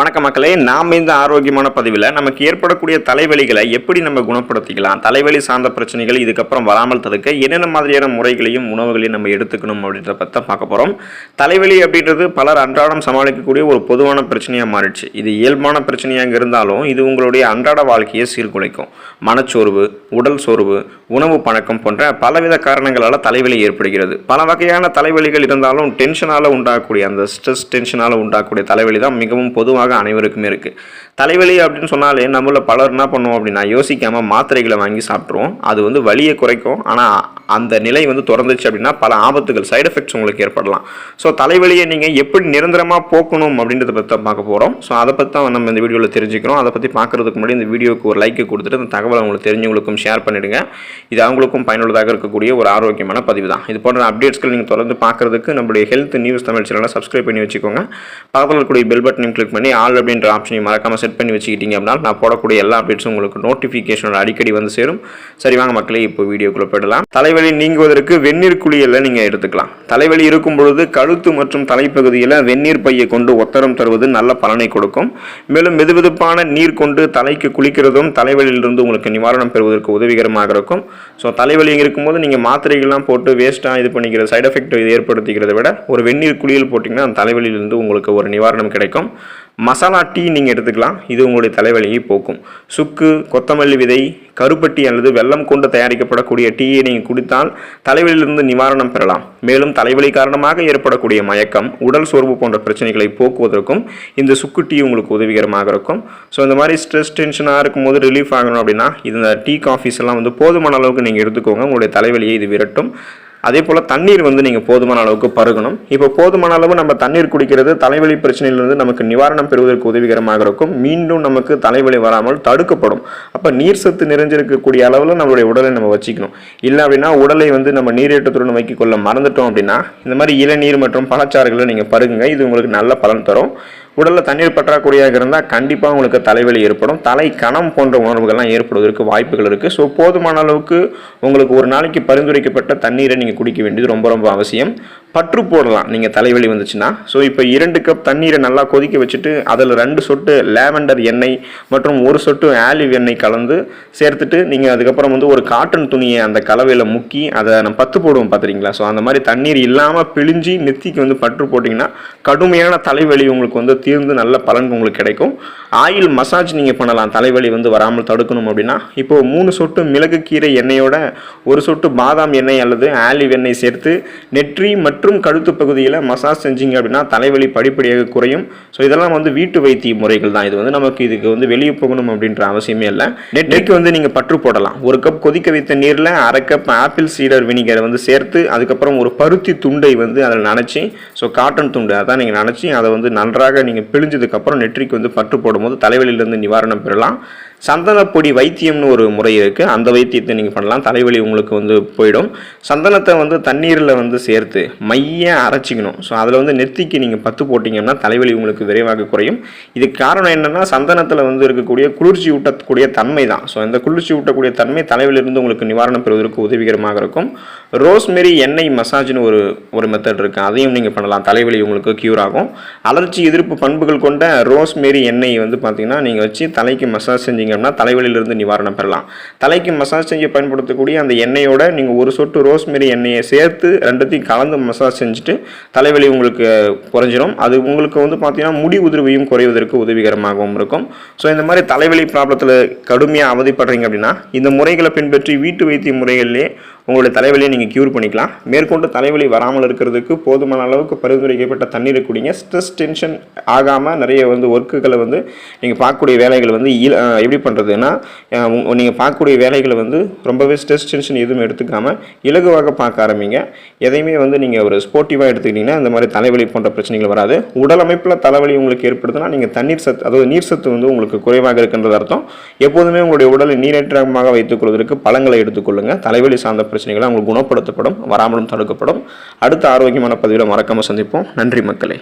வணக்க மக்களே நாம் இந்த ஆரோக்கியமான பதிவில் நமக்கு ஏற்படக்கூடிய தலைவலிகளை எப்படி நம்ம குணப்படுத்திக்கலாம் தலைவலி சார்ந்த பிரச்சனைகள் இதுக்கப்புறம் வராமல் தடுக்க என்னென்ன மாதிரியான முறைகளையும் உணவுகளையும் நம்ம எடுத்துக்கணும் அப்படின்றத பற்றி தான் பார்க்க போகிறோம் தலைவலி அப்படின்றது பலர் அன்றாடம் சமாளிக்கக்கூடிய ஒரு பொதுவான பிரச்சனையாக மாறிடுச்சு. இது இயல்பான பிரச்சனையாக இருந்தாலும் இது உங்களுடைய அன்றாட வாழ்க்கையை சீர்குலைக்கும். மனச்சோர்வு உடல் சோர்வு உணவு பழக்கம் போன்ற பலவித காரணங்களால் தலைவலி ஏற்படுகிறது. பல வகையான தலைவலிகள் இருந்தாலும் டென்ஷனால் உண்டாகக்கூடிய அந்த ஸ்ட்ரெஸ் டென்ஷனால் உண்டாகக்கூடிய தலைவலி தான் மிகவும் பொதுவாக அனைவருக்குமே இருக்குது தலைவலி அப்படின்னு சொன்னாலே நம்மள பலர் என்ன பண்ணுவோம் அப்படின்னா யோசிக்காமல் மாத்திரைகளை வாங்கி சாப்பிட்ருவோம் அது வந்து வலியை குறைக்கும். ஆனால் அந்த நிலை வந்து தொடர்ந்துச்சு அப்படின்னா பல ஆபத்துகள் சைடு எஃபெக்ட்ஸ் உங்களுக்கு ஏற்படலாம். ஸோ தலைவலியை நீங்கள் எப்படி நிரந்தரமாக போக்கணும் அப்படின்றத பற்றி தான் பார்க்க போகிறோம் ஸோ அதை பற்றி தான் நம்ம இந்த வீடியோவில் தெரிஞ்சுக்கிறோம். அதை பற்றி பார்க்குறதுக்கு முன்னாடி இந்த வீடியோக்கு ஒரு லைக்கை கொடுத்துட்டு அந்த தகவலை உங்களுக்கு தெரிஞ்சவங்களுக்கும் ஷேர் பண்ணிவிடுங்க இது அவங்களுக்கும் பயனுள்ளதாக இருக்கக்கூடிய ஒரு ஆரோக்கியமான பதிவு தான். இது போன்ற அப்டேட்ஸ்கள் நீங்கள் தொடர்ந்து பார்க்குறதுக்கு நம்மளுடைய ஹெல்த் நியூஸ் தமிழ் சேனலை சப்ஸ்கிரைப் பண்ணி வச்சுக்கோங்க. பக்கத்தில் இருக்கக்கூடிய பெல் பட்டனையும் கிளிக் பண்ணி ஆல் அப்படின்ற ஆப்ஷனையும் மறக்காமல் செட் பண்ணி வச்சுக்கிட்டீங்க அப்படின்னா நான் போடக்கூடிய எல்லா அப்டேட்ஸும் உங்களுக்கு நோட்டிஃபிகேஷனோட அடிக்கடி வந்து சேரும். சரி வாங்க மக்களே இப்போ வீடியோக்குள்ளே போயிடலாம். தலைவர் தலைவலி நீங்குவதற்கு வெந்நீர் குளியலை நீங்கள் எடுத்துக்கலாம். தலைவலி இருக்கும் பொழுது கழுத்து மற்றும் தலைப்பகுதியில் வெந்நீர் பையை கொண்டு ஒத்தரம் தருவது நல்ல பலனை கொடுக்கும். மேலும் வெதுவெதுப்பான நீர் கொண்டு தலைக்கு குளிக்கிறதும் தலைவலியிலிருந்து உங்களுக்கு நிவாரணம் பெறுவதற்கு உதவிகரமாக இருக்கும். ஸோ தலைவலி இருக்கும்போது நீங்கள் மாத்திரைகள்லாம் போட்டு வேஸ்ட்டாக இது பண்ணிக்கிற சைடு எஃபெக்ட் இது ஏற்படுத்திக்கிறதை விட ஒரு வெந்நீர் குளியல் போட்டிங்கன்னா அந்த தலைவலியிலிருந்து உங்களுக்கு ஒரு நிவாரணம் கிடைக்கும். மசாலா டீ நீங்கள் எடுத்துக்கலாம். இது உங்களுடைய தலைவலியை போக்கும். சுக்கு கொத்தமல்லி விதை கருப்பட்டி அல்லது வெல்லம் கொண்டு தயாரிக்கப்படக்கூடிய டீயை நீங்கள் குடித்தால் தலைவலியிலிருந்து நிவாரணம் பெறலாம். மேலும் தலைவலி காரணமாக ஏற்படக்கூடிய மயக்கம் உடல் சோர்வு போன்ற பிரச்சனைகளை போக்குவதற்கும் இந்த சுக்கு டீ உங்களுக்கு உதவிகரமாக இருக்கும். ஸோ இந்த மாதிரி ஸ்ட்ரெஸ் டென்ஷனாக இருக்கும்போது ரிலீஃப் ஆகணும் அப்படின்னா இந்த டீ காஃபிஸ் எல்லாம் வந்து போதுமான அளவுக்கு நீங்கள் எடுத்துக்கோங்க. உங்களுடைய தலைவலியை இது விரட்டும். அதே போல் தண்ணீர் வந்து நீங்கள் போதுமான அளவுக்கு பருகணும். இப்போ போதுமான அளவு நம்ம தண்ணீர் குடிக்கிறது தலைவலி பிரச்சனையிலிருந்து நமக்கு நிவாரணம் பெறுவதற்கு உதவிகரமாக இருக்கும். மீண்டும் நமக்கு தலைவலி வராமல் தடுக்கப்படும். அப்போ நீர் சத்து நிறைஞ்சிருக்கக்கூடிய அளவில் நம்மளுடைய உடலை நம்ம வச்சுக்கணும். இல்லை அப்படின்னா உடலை வந்து நம்ம நீரேற்றத்துடன் வைக்கிக்கொள்ள மறந்துட்டோம் அப்படின்னா இந்த மாதிரி இளநீர் மற்றும் பழச்சாறுகளை நீங்கள் பருகுங்க. இது உங்களுக்கு நல்ல பலன் தரும். உடலில் தண்ணீர் பற்றாக்குறையாக இருந்தால் கண்டிப்பாக உங்களுக்கு தலைவலி ஏற்படும். தலை கணம் போன்ற உணர்வுகள்லாம் ஏற்படுவதற்கு வாய்ப்புகள் இருக்குது ஸோ போதுமான அளவுக்கு உங்களுக்கு ஒரு நாளைக்கு பரிந்துரைக்கப்பட்ட தண்ணீரை நீங்கள் குடிக்க வேண்டியது ரொம்ப ரொம்ப அவசியம். பற்று போடலாம். நீங்கள் தலைவலி வந்துச்சுன்னா. ஸோ இப்போ இரண்டு கப் தண்ணீரை நல்லா கொதிக்க வச்சுட்டு அதில் ரெண்டு சொட்டு லேவெண்டர் எண்ணெய் மற்றும் ஒரு சொட்டு ஆலிவ் எண்ணெய் கலந்து சேர்த்துட்டு நீங்கள் அதுக்கப்புறம் வந்து ஒரு காட்டன் துணியை அந்த கலவையில் முக்கி அதை நம்ம பத்து போடுவோம் பார்த்துறீங்களா ஸோ அந்த மாதிரி தண்ணீர் இல்லாமல் பிழிஞ்சி நெத்திக்கு வந்து பற்று போட்டிங்கன்னா கடுமையான தலைவலி உங்களுக்கு வந்து தீர்ந்து நல்ல பலன் உங்களுக்கு கிடைக்கும். ஆயில் மசாஜ் நீங்கள் பண்ணலாம். தலைவலி வந்து வராமல் தடுக்கணும் அப்படின்னா இப்போது மூணு சொட்டு மிளகு கீரை எண்ணெயோட ஒரு சொட்டு பாதாம் எண்ணெய் அல்லது ஆலிவ் எண்ணெய் சேர்த்து நெற்றி மற்றும் கழுத்து பகுதியில் மசாஜ் செஞ்சீங்க அப்படின்னா தலைவலி படிப்படியாக குறையும். ஸோ இதெல்லாம் வந்து வீட்டு வைத்திய முறைகள் தான். இது வந்து நமக்கு இதுக்கு வந்து வெளியே போகணும் அப்படின்ற அவசியமே இல்லை. நெற்றிக்கு வந்து நீங்கள் பற்று போடலாம். ஒரு கப் கொதிக்க வைத்த நீரில் அரை கப் ஆப்பிள் சீடர் வினிகரை வந்து சேர்த்து அதுக்கப்புறம் ஒரு பருத்தி துண்டை வந்து அதில் நனைச்சி ஸோ காட்டன் துண்டு அதான் நீங்கள் நினச்சி அதை வந்து நன்றாக நீங்கள் பிழிஞ்சதுக்கப்புறம் நெற்றிக்கு வந்து பற்று போடும்போது தலைவலியிலிருந்து நிவாரணம் பெறலாம். சந்தனப்பொடி வைத்தியம்னு ஒரு முறை இருக்குது அந்த வைத்தியத்தை நீங்கள் பண்ணலாம். தலைவலி உங்களுக்கு வந்து போயிடும். சந்தனத்தை வந்து தண்ணீரில் வந்து சேர்த்து மைய அரைச்சிக்கணும். ஸோ அதில் வந்து நெத்திக்கு நீங்கள் பத்து போட்டிங்கன்னா தலைவலி உங்களுக்கு விரைவாக குறையும். இதுக்கு காரணம் என்னென்னா சந்தனத்தில் வந்து இருக்கக்கூடிய குளிர்ச்சி ஊட்டக்கூடிய தன்மை தான். ஸோ இந்த குளிர்ச்சி ஊட்டக்கூடிய தன்மை தலைவலியிலிருந்து உங்களுக்கு நிவாரணம் பெறுவதற்கு உதவிகரமாக இருக்கும். ரோஸ்மெரி எண்ணெய் மசாஜ்னு ஒரு ஒரு மெத்தட் இருக்குது அதையும் நீங்கள் பண்ணலாம். தலைவலி உங்களுக்கு க்யூர் ஆகும். அலர்ச்சி எதிர்ப்பு பண்புகள் கொண்ட ரோஸ்மெரி எண்ணெய் வந்து பார்த்தீங்கன்னா நீங்கள் வச்சு தலைக்கு மசாஜ் செஞ்சீங்கன்னா தலைவலியிலிருந்து நிவாரணம் பெறலாம். தலைக்கு மசாஜ் செய்ய பயன்படுத்தக்கூடிய அந்த எண்ணெயோட நீங்கள் ஒரு சொட்டு ரோஸ்மெரி எண்ணெயை சேர்த்து ரெண்டுத்தையும் கலந்து மசாஜ் செஞ்சுட்டு தலைவலி உங்களுக்கு குறைஞ்சிடும் அது உங்களுக்கு வந்து பார்த்தீங்கன்னா முடி உதிர்வையும் குறைவதற்கு உதவிகரமாகவும் இருக்கும். ஸோ இந்த மாதிரி தலைவலி ப்ராப்ளத்தில் கடுமையாக அவதிப்படுறீங்க அப்படின்னா இந்த முறைகளை பின்பற்றி வீட்டு வைத்திய முறைகளிலே உங்களுடைய தலைவலியை நீங்கள் க்யூர் பண்ணிக்கலாம். மேற்கொண்டு தலைவலி வராமல் இருக்கிறதுக்கு போதுமான அளவுக்கு பரிந்துரைக்கப்பட்ட தண்ணீரை குடிங்க. ஸ்ட்ரெஸ் டென்ஷன் ஆகாமல் நிறைய வந்து ஒர்க்குகளை வந்து நீங்கள் பார்க்கக்கூடிய வேலைகள் வந்து எப்படி பண்ணுறதுன்னா நீங்கள் பார்க்கக்கூடிய வேலைகளை வந்து ரொம்பவே ஸ்ட்ரெஸ் டென்ஷன் எதுவும் எடுத்துக்காமல் இலகுவாக பார்க்க ஆரம்பிங்க. எதையுமே வந்து நீங்கள் ஒரு ஸ்போர்ட்டிவாக எடுத்துக்கிட்டிங்கன்னா இந்த மாதிரி தலைவலி போன்ற பிரச்சனைகள் வராது. உடல் அமைப்பில் தலைவலி உங்களுக்கு ஏற்படுதுன்னா நீங்கள் தண்ணீர் சத்து அதாவது நீர் சத்து வந்து உங்களுக்கு குறைவாக இருக்கின்றது அர்த்தம் எப்போதுமே உங்களுடைய உடலை நீரேற்றமாக வைத்துக் கொள்வதற்கு பழங்களை எடுத்துக்கொள்ளுங்கள் தலைவலி சார்ந்த பிரச்சனைகளை உங்களுக்கு குணப்படுத்தப்படும் வராமலும் தடுக்கப்படும். அடுத்த ஆரோக்கியமான பதிவில் மறக்காமல் சந்திப்போம். நன்றி மக்களே.